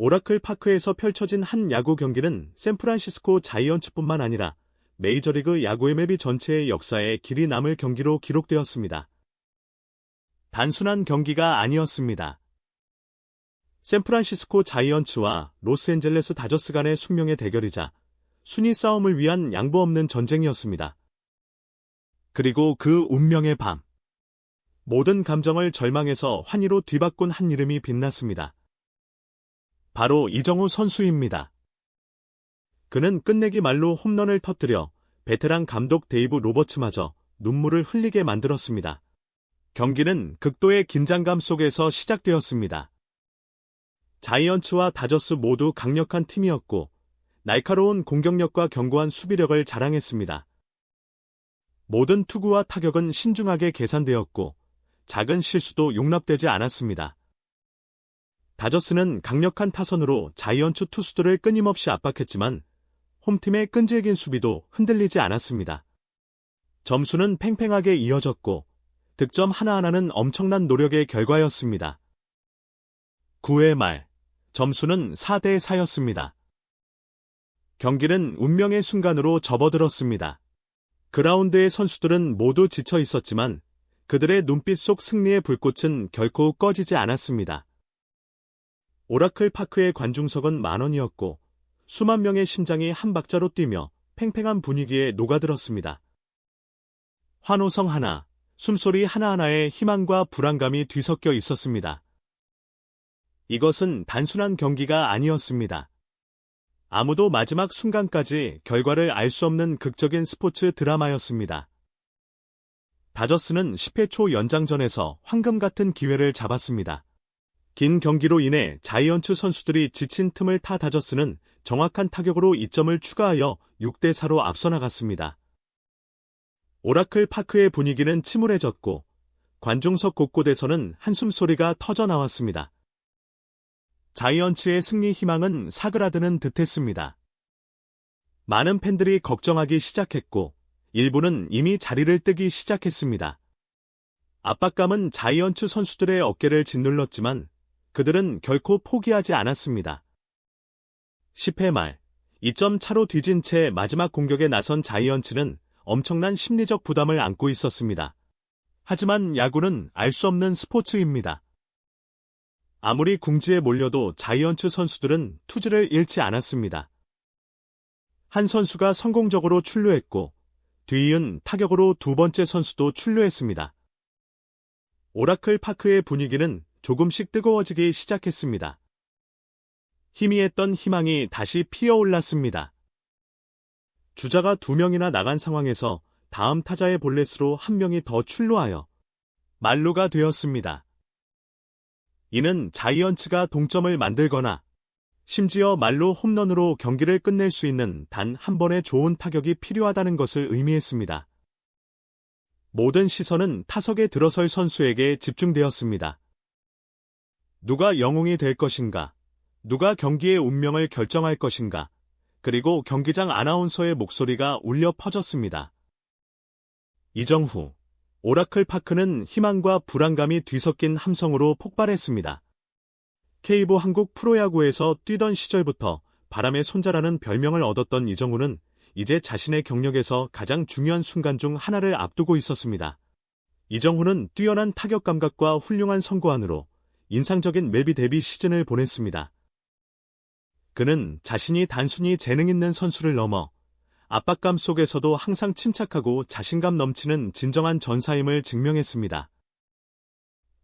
오라클 파크에서 펼쳐진 한 야구 경기는 샌프란시스코 자이언츠뿐만 아니라 메이저리그 야구 MLB 전체의 역사에 길이 남을 경기로 기록되었습니다. 단순한 경기가 아니었습니다. 샌프란시스코 자이언츠와 로스앤젤레스 다저스 간의 숙명의 대결이자 순위 싸움을 위한 양보 없는 전쟁이었습니다. 그리고 그 운명의 밤. 모든 감정을 절망해서 환희로 뒤바꾼 한 이름이 빛났습니다. 바로 이정우 선수입니다. 그는 끝내기 말로 홈런을 터뜨려 베테랑 감독 데이브 로버츠마저 눈물을 흘리게 만들었습니다. 경기는 극도의 긴장감 속에서 시작되었습니다. 자이언츠와 다저스 모두 강력한 팀이었고 날카로운 공격력과 견고한 수비력을 자랑했습니다. 모든 투구와 타격은 신중하게 계산되었고 작은 실수도 용납되지 않았습니다. 다저스는 강력한 타선으로 자이언츠 투수들을 끊임없이 압박했지만 홈팀의 끈질긴 수비도 흔들리지 않았습니다. 점수는 팽팽하게 이어졌고 득점 하나하나는 엄청난 노력의 결과였습니다. 9회 말 점수는 4대 4였습니다. 경기는 운명의 순간으로 접어들었습니다. 그라운드의 선수들은 모두 지쳐 있었지만 그들의 눈빛 속 승리의 불꽃은 결코 꺼지지 않았습니다. 오라클 파크의 관중석은 만원이었고 수만 명의 심장이 한 박자로 뛰며 팽팽한 분위기에 녹아들었습니다. 환호성 하나, 숨소리 하나하나에 희망과 불안감이 뒤섞여 있었습니다. 이것은 단순한 경기가 아니었습니다. 아무도 마지막 순간까지 결과를 알 수 없는 극적인 스포츠 드라마였습니다. 다저스는 10회 초 연장전에서 황금 같은 기회를 잡았습니다. 긴 경기로 인해 자이언츠 선수들이 지친 틈을 타 다저스는 정확한 타격으로 2점을 추가하여 6대 4로 앞서 나갔습니다. 오라클 파크의 분위기는 침울해졌고 관중석 곳곳에서는 한숨 소리가 터져 나왔습니다. 자이언츠의 승리 희망은 사그라드는 듯했습니다. 많은 팬들이 걱정하기 시작했고 일부는 이미 자리를 뜨기 시작했습니다. 압박감은 자이언츠 선수들의 어깨를 짓눌렀지만 그들은 결코 포기하지 않았습니다. 10회 말 2점 차로 뒤진 채 마지막 공격에 나선 자이언츠는 엄청난 심리적 부담을 안고 있었습니다. 하지만 야구는 알 수 없는 스포츠입니다. 아무리 궁지에 몰려도 자이언츠 선수들은 투지를 잃지 않았습니다. 한 선수가 성공적으로 출루했고 뒤이은 타격으로 두 번째 선수도 출루했습니다. 오라클 파크의 분위기는 조금씩 뜨거워지기 시작했습니다. 희미했던 희망이 다시 피어올랐습니다. 주자가 두 명이나 나간 상황에서 다음 타자의 볼넷으로 한 명이 더 출루하여 말루가 되었습니다. 이는 자이언츠가 동점을 만들거나 심지어 말로 홈런으로 경기를 끝낼 수 있는 단 한 번의 좋은 타격이 필요하다는 것을 의미했습니다. 모든 시선은 타석에 들어설 선수에게 집중되었습니다. 누가 영웅이 될 것인가? 누가 경기의 운명을 결정할 것인가? 그리고 경기장 아나운서의 목소리가 울려 퍼졌습니다. 이정후 오라클 파크는 희망과 불안감이 뒤섞인 함성으로 폭발했습니다. 케이보 한국 프로야구에서 뛰던 시절부터 바람의 손자라는 별명을 얻었던 이정우는 이제 자신의 경력에서 가장 중요한 순간 중 하나를 앞두고 있었습니다. 이정우는 뛰어난 타격 감각과 훌륭한 선고안으로 인상적인 멜비 데뷔 시즌을 보냈습니다. 그는 자신이 단순히 재능 있는 선수를 넘어 압박감 속에서도 항상 침착하고 자신감 넘치는 진정한 전사임을 증명했습니다.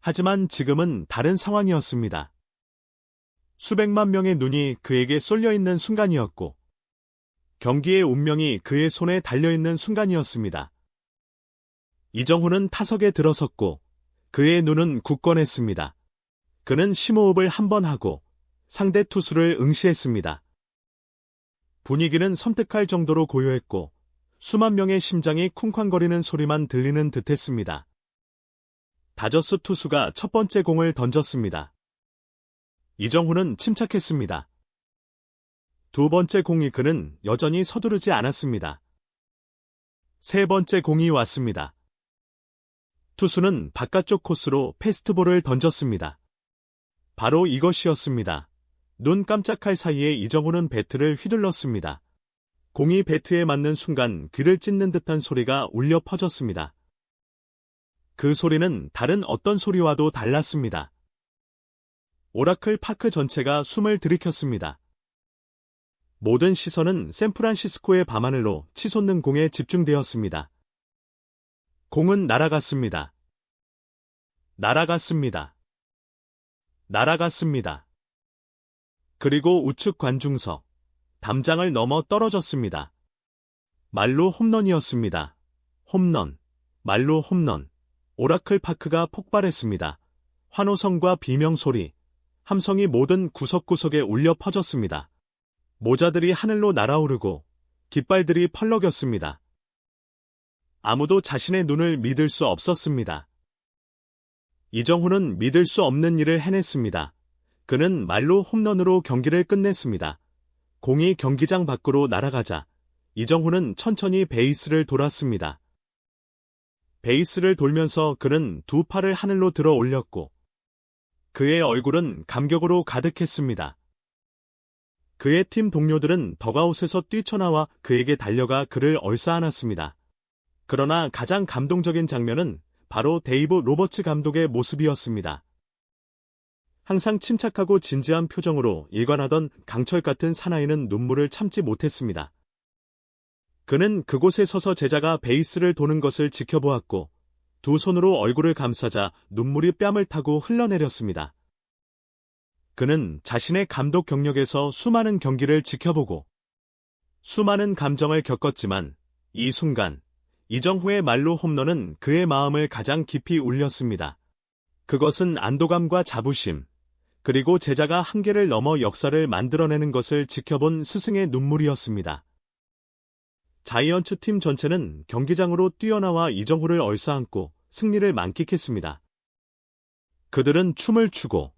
하지만 지금은 다른 상황이었습니다. 수백만 명의 눈이 그에게 쏠려 있는 순간이었고, 경기의 운명이 그의 손에 달려있는 순간이었습니다. 이정훈은 타석에 들어섰고, 그의 눈은 굳건했습니다. 그는 심호흡을 한 번 하고, 상대 투수를 응시했습니다. 분위기는 섬뜩할 정도로 고요했고 수만 명의 심장이 쿵쾅거리는 소리만 들리는 듯했습니다. 다저스 투수가 첫 번째 공을 던졌습니다. 이정훈은 침착했습니다. 두 번째 공이 그는 여전히 서두르지 않았습니다. 세 번째 공이 왔습니다. 투수는 바깥쪽 코스로 패스트볼을 던졌습니다. 바로 이것이었습니다. 눈 깜짝할 사이에 이정훈은 배트를 휘둘렀습니다. 공이 배트에 맞는 순간 귀를 찢는 듯한 소리가 울려 퍼졌습니다. 그 소리는 다른 어떤 소리와도 달랐습니다. 오라클 파크 전체가 숨을 들이켰습니다. 모든 시선은 샌프란시스코의 밤하늘로 치솟는 공에 집중되었습니다. 공은 날아갔습니다. 날아갔습니다. 날아갔습니다. 그리고 우측 관중석, 담장을 넘어 떨어졌습니다. 말로 홈런이었습니다. 홈런, 말로 홈런. 오라클 파크가 폭발했습니다. 환호성과 비명소리, 함성이 모든 구석구석에 울려 퍼졌습니다. 모자들이 하늘로 날아오르고 깃발들이 펄럭였습니다. 아무도 자신의 눈을 믿을 수 없었습니다. 이정훈은 믿을 수 없는 일을 해냈습니다. 그는 말로 홈런으로 경기를 끝냈습니다. 공이 경기장 밖으로 날아가자 이정훈은 천천히 베이스를 돌았습니다. 베이스를 돌면서 그는 두 팔을 하늘로 들어 올렸고 그의 얼굴은 감격으로 가득했습니다. 그의 팀 동료들은 더가웃에서 뛰쳐나와 그에게 달려가 그를 얼싸안았습니다. 그러나 가장 감동적인 장면은 바로 데이브 로버츠 감독의 모습이었습니다. 항상 침착하고 진지한 표정으로 일관하던 강철 같은 사나이는 눈물을 참지 못했습니다. 그는 그곳에 서서 제자가 베이스를 도는 것을 지켜보았고 두 손으로 얼굴을 감싸자 눈물이 뺨을 타고 흘러내렸습니다. 그는 자신의 감독 경력에서 수많은 경기를 지켜보고 수많은 감정을 겪었지만 이 순간 이정후의 말로 홈런은 그의 마음을 가장 깊이 울렸습니다. 그것은 안도감과 자부심, 그리고 제자가 한계를 넘어 역사를 만들어내는 것을 지켜본 스승의 눈물이었습니다. 자이언츠 팀 전체는 경기장으로 뛰어나와 이정후를 얼싸안고 승리를 만끽했습니다. 그들은 춤을 추고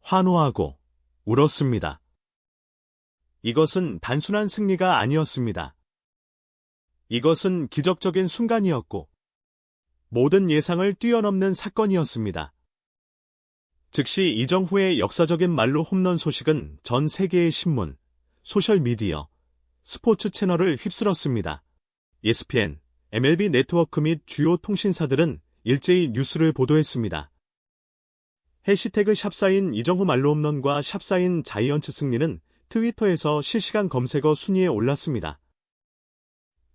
환호하고 울었습니다. 이것은 단순한 승리가 아니었습니다. 이것은 기적적인 순간이었고 모든 예상을 뛰어넘는 사건이었습니다. 즉시 이정후의 역사적인 말로 홈런 소식은 전 세계의 신문, 소셜미디어, 스포츠 채널을 휩쓸었습니다. ESPN, MLB 네트워크 및 주요 통신사들은 일제히 뉴스를 보도했습니다. 해시태그 샵사인 이정후 말로 홈런과 샵사인 자이언츠 승리는 트위터에서 실시간 검색어 순위에 올랐습니다.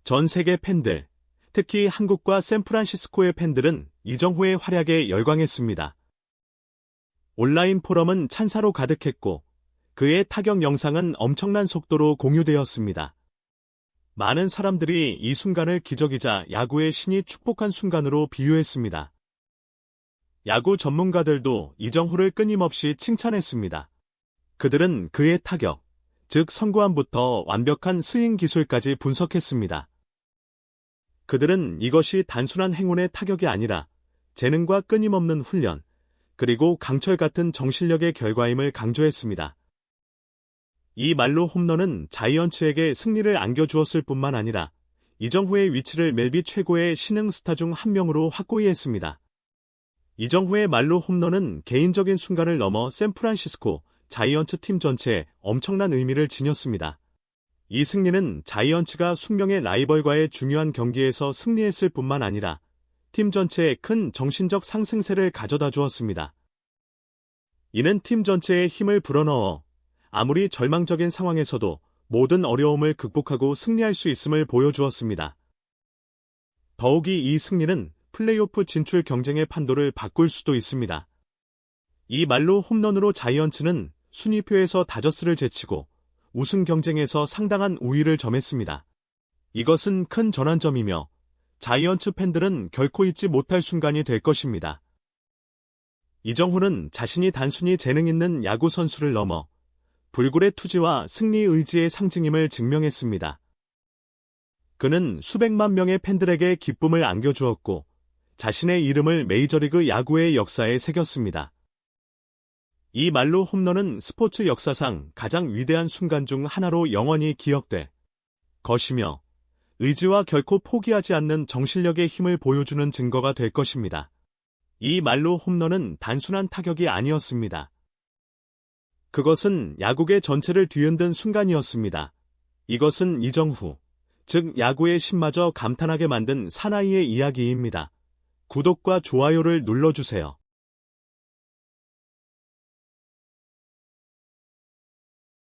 전 세계 팬들, 특히 한국과 샌프란시스코의 팬들은 이정후의 활약에 열광했습니다. 온라인 포럼은 찬사로 가득했고 그의 타격 영상은 엄청난 속도로 공유되었습니다. 많은 사람들이 이 순간을 기적이자 야구의 신이 축복한 순간으로 비유했습니다. 야구 전문가들도 이정후를 끊임없이 칭찬했습니다. 그들은 그의 타격, 즉 선구안부터 완벽한 스윙 기술까지 분석했습니다. 그들은 이것이 단순한 행운의 타격이 아니라 재능과 끊임없는 훈련, 그리고 강철 같은 정실력의 결과임을 강조했습니다. 이 말로 홈런은 자이언츠에게 승리를 안겨주었을 뿐만 아니라 이정후의 위치를 멜비 최고의 신흥 스타 중 한 명으로 확고히 했습니다. 이정후의 말로 홈런은 개인적인 순간을 넘어 샌프란시스코 자이언츠 팀 전체에 엄청난 의미를 지녔습니다. 이 승리는 자이언츠가 숙명의 라이벌과의 중요한 경기에서 승리했을 뿐만 아니라 팀 전체에 큰 정신적 상승세를 가져다 주었습니다. 이는 팀 전체에 힘을 불어넣어 아무리 절망적인 상황에서도 모든 어려움을 극복하고 승리할 수 있음을 보여주었습니다. 더욱이 이 승리는 플레이오프 진출 경쟁의 판도를 바꿀 수도 있습니다. 이 말로 홈런으로 자이언츠는 순위표에서 다저스를 제치고 우승 경쟁에서 상당한 우위를 점했습니다. 이것은 큰 전환점이며 자이언츠 팬들은 결코 잊지 못할 순간이 될 것입니다. 이정후는 자신이 단순히 재능 있는 야구 선수를 넘어 불굴의 투지와 승리 의지의 상징임을 증명했습니다. 그는 수백만 명의 팬들에게 기쁨을 안겨주었고 자신의 이름을 메이저리그 야구의 역사에 새겼습니다. 이 말로 홈런은 스포츠 역사상 가장 위대한 순간 중 하나로 영원히 기억돼 것이며 의지와 결코 포기하지 않는 정실력의 힘을 보여주는 증거가 될 것입니다. 이 말로 홈런은 단순한 타격이 아니었습니다. 그것은 야구계 전체를 뒤흔든 순간이었습니다. 이것은 이정후, 즉 야구의 신마저 감탄하게 만든 사나이의 이야기입니다. 구독과 좋아요를 눌러주세요.